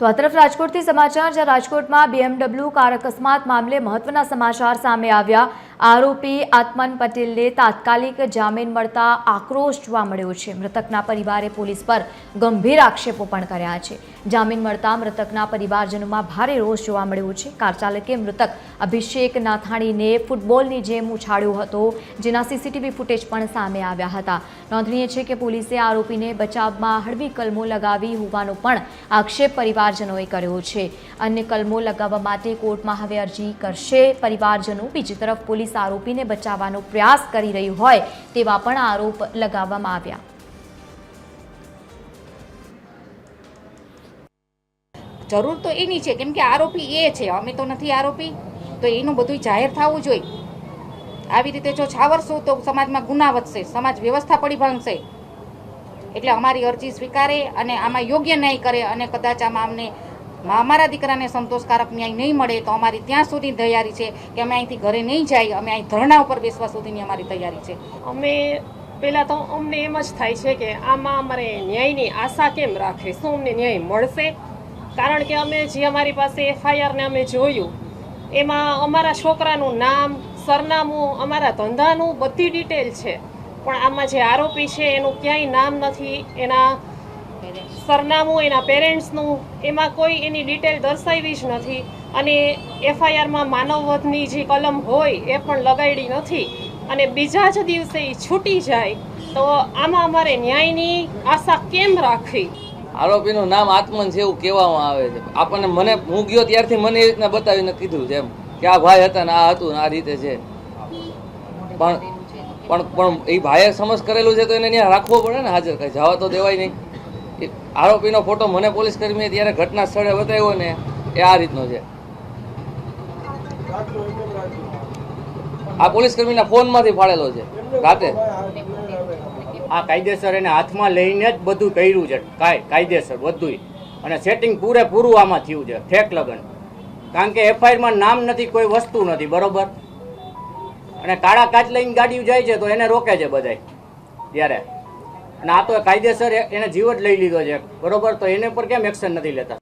તો આ તરફ રાજકોટથી સમાચાર, જ્યાં રાજકોટમાં બીએમડબલ્યુ કાર અકસ્માત મામલે મહત્વના સમાચાર સામે આવ્યા. આરોપી આત્મન પટેલને તાત્કાલિક જામીન મળતા આક્રોશ જોવા મળ્યો છે. મૃતકના પરિવારે પોલીસ પર ગંભીર આક્ષેપો પણ કર્યા છે. જામીન મળતા મૃતકના પરિવારજનોમાં ભારે રોષ જોવા મળ્યો છે. કાર ચાલકે મૃતક અભિષેક નાથાણીને ફૂટબોલની જેમ ઉછાળ્યો હતો, જેના સીસીટીવી ફૂટેજ પણ સામે આવ્યા હતા. નોંધનીય છે કે પોલીસે આરોપીને બચાવમાં હળવી કલમો લગાવી હોવાનો પણ આક્ષેપ પરિવારજનોએ કર્યો છે. અન્ય કલમો લગાવવા માટે કોર્ટમાં હવે અરજી કરશે પરિવારજનો. બીજી તરફ પોલીસ આરોપીને બચાવવાનો પ્રયાસ કરી રહ્યું હોય તેવા પણ આરોપ લગાવવામાં આવ્યા. જરૂર તો એની છે, કેમ કે આરોપી એ છે, અમે તો નથી આરોપી, તો એનું બધું જાહેર થવું જોઈએ. આવી રીતે જો છાવરશું તો સમાજમાં ગુના વધશે, સમાજ વ્યવસ્થા પડી ભાંગશે એટલે અમારી અરજી સ્વીકારે અને આમાં યોગ્ય ન્યાય કરે અને કદાચ આમાં અમને અમારા દીકરાને સંતોષકારક ન્યાય નહીં મળે તો અમારી ત્યાં સુધી તૈયારી છે કે અમે અહીંથી ઘરે નહીં જાય, અમે અહીં ધરણા ઉપર બેસવા સુધીની અમારી તૈયારી છે. અમે પહેલાં તો અમને એમ જ થાય છે કે આમાં અમારે ન્યાયની આશા કેમ રાખે? શું અમને ન્યાય મળશે? કારણ કે અમે જે અમારી પાસે એફઆઈઆરને અમે જોયું, એમાં અમારા છોકરાનું નામ, સરનામું, અમારા ધંધાનું બધી ડિટેલ છે. પણ આમાં જે આરોપી છે, એનું ક્યાંય નામ નથી, એના સરનામું એના પેરેન્ટ્સનું એમાં કોઈ એની ડિટેલ દર્શાવી જ નથી. અને એફઆઈઆરમાં માનવવધની જે કલમ હોય એ પણ લગાડી નથી. અને બીજા જ દિવસે એ છૂટી જાય. તો આમાં અમારે ન્યાયની આશા કેમ રાખવી? આરોપીનું નામ આત્મન છે એવું કહેવામાં આવે છે. આપણને મને હું ગયો ત્યારથી મને એ રીતના બતાવીને કીધું છે એમ કે આ ભાઈ હતા ને આ હતું ને આ રીતે છે. પણ પણ પણ એ ભાઈએ સમજ કરેલું છે તો એને ત્યાં રાખવો પડે ને હાજર. કઈ જવા તો દેવાય નહીં. આરોપીનો ફોટો મને પોલીસ કર્મીએ ત્યારે ઘટના સ્થળે બતાવ્યો ને એ આ રીતનો છે. આ પોલીસ કર્મીના ફોનમાંથી ફાળેલો છે. રાતે. આ કાયદેસર એને હાથમાં લઈને જ બધું કર્યું છે. કાય, કાયદેસર બધું અને સેટિંગ પૂરેપૂરું આમાં થયું છે. ઠેક લગન. કારણ કે એફઆઈઆરમાં નામ નથી, કોઈ વસ્તુ નથી, બરોબર? અને કાળા કાચ લઈને ગાડી જાય છે તો એને રોકે છે બધાય. ત્યારે. અને આ તો કાયદેસર એને જીવ જ લઈ લીધો છે. બરોબર? તો એને પર કેમ એક્શન નથી લેતા?